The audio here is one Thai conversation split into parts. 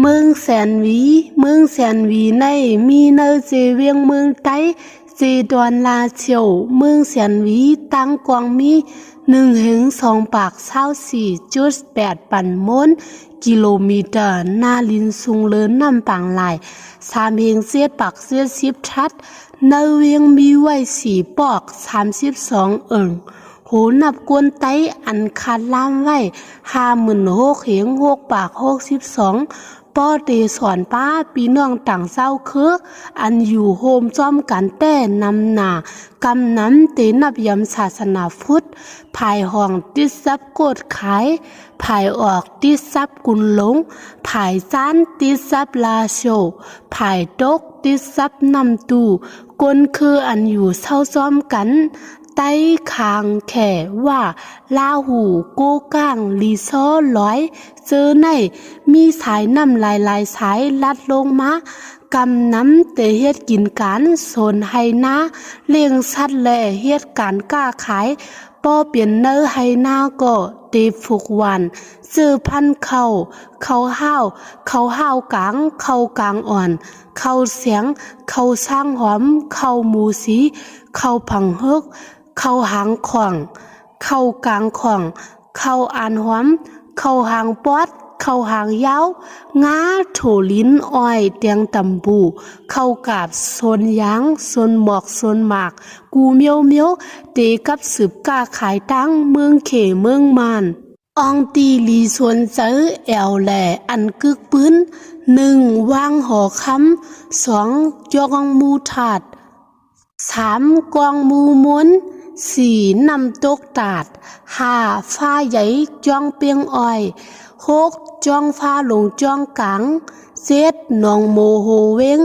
เมืองแสนวีเมืองแสนวีในมีเนอเจเวียงเมืองไต้เจดวนลาเฉียวเมืองแสนวีตั้งกวางมีหนึ่งถึงสองปากเศร้าสี่จุดแปดปันมนกิโลเมตรหน้าลินซุงเลินน้ำปางลายสามเฮงเสียดปักเสียดสิบชัดเนเวียงมีไว้สี่ปอกสามสิบสองเอิงโหนับกวนไตอันคัดล่ามไว้ห้าหมื่นหกเหงหกปากหกสิบสอง ป้อเตสอนป้าปีน้องต่างเศร้าคืออันอยู่โฮมจ้อมกันแต่นำหนากำน้ำเตนับยำศาสนาพุทธภายห้องติดซับโกดขายภายออกติดซับกุนหลงภายซ้านติดซับลาโชภายตกติดซับนำตูกนคืออันอยู่เศร้าซ้อมกัน ไต้คางแขว่าลาหูโกก้างลีซอร้อย เจอใน มีสายน้ำลายลายสายลัดลงมากำน้ำเตเฮ็ดกินการสนไฮนาเลี้ยงสัตว์แลเฮ็ดการก้าขายป้อเปลี่ยนเนอไฮนาก็เตฟุกวันซื้อพันเขาเขาห้าวเขาห้าวกลางเขากลางอ่อน เขาเสียง เขาสร้างหอม เขาหมูสี เขาผังเฮก เข้าหางขวางเข้ากลางขวางเข้าอ่านหอม เข้าหางปอด เข้าหางยาวงาโถลิ้นอ้อยเตียงตำบู เข้ากาบโซนยางโซนหมอกโซนหมาก กูเมียวเมียวเตกับสืบก้าขายตั้งเมืองเขเมืองมานอองตีลีสวนเจอแอวแหล่อันกึกปื้นหนึ่งวางหอคำสองยองมูถาดสามกวางมูม้วน สี่นำตกตาดห้าฟ้าใหญ่จ้องเปียงอ้อยหกจ้องฟ้าหลงจ้องกังเจ็ดหนองโมโหเวง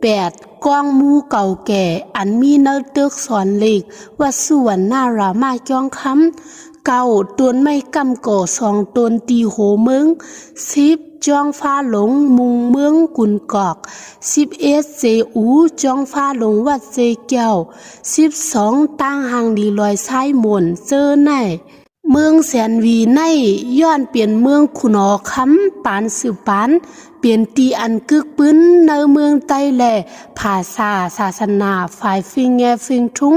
แปดกองมูเก่าแก่ อันมีเนื้อเตึกสอนเหล็กวัดส่วนหน้ารามาจ้องคำ เก้าตัวไม่กำก่อสองตนตีโหเมืองสิบจองฟ้าหลงมุงเมืองกุนกอกสิบเอ็ดเจอูจองฟ้าหลงวัดเจเก้วสิบสองตั้งหางดีลอยซ้ายหมนเจอใน เมืองแสนวีในย้อนเปลี่ยนเมืองขุนอคำปานสืบปาน เปลี่ยนตีอันกึกปืนในเมืองไต้แหล่ภาษาศาสนาฝ่ายฟิงแงฟิงทุง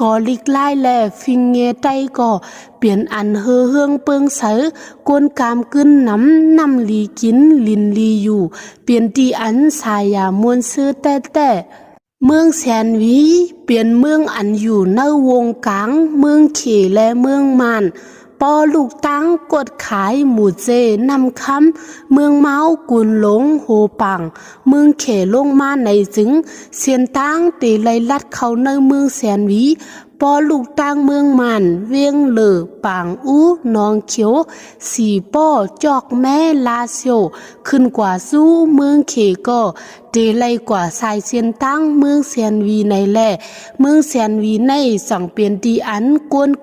ก่อลิกไล่แหล่ฟิงแงไต้ก่อเปลี่ยนอันเฮอเฮืองเปิงเสอกวนกามกึ้นน้ำน้ำลีกินลินลีอยู่ เปลี่ยนตีอันสายามวนซื้อแต่แต่ เมืองแสนวีเปลี่ยนเมืองอันอยู่ในวงกลางเมืองเขและเมืองมาน ปอลูกตั้งกดขายหมู่เจนำคำเมืองเมากุนหลงโหปัง เมืองเขลงมาในจึง เสียนตั้งตีไลลัดเข้าในเมืองแสนวีปอลูกตั้งเมืองมันเวียงเหลือปางอู้นองเขียว สีป้อจอกแม่ลาเซียวขึ้นกว่าสู้เมืองเขก็เตไลกว่าสายเสียนตั้งเมืองแสนวีในแลเมืองแสนวีในสั่งเปลี่ยนตีอันกวน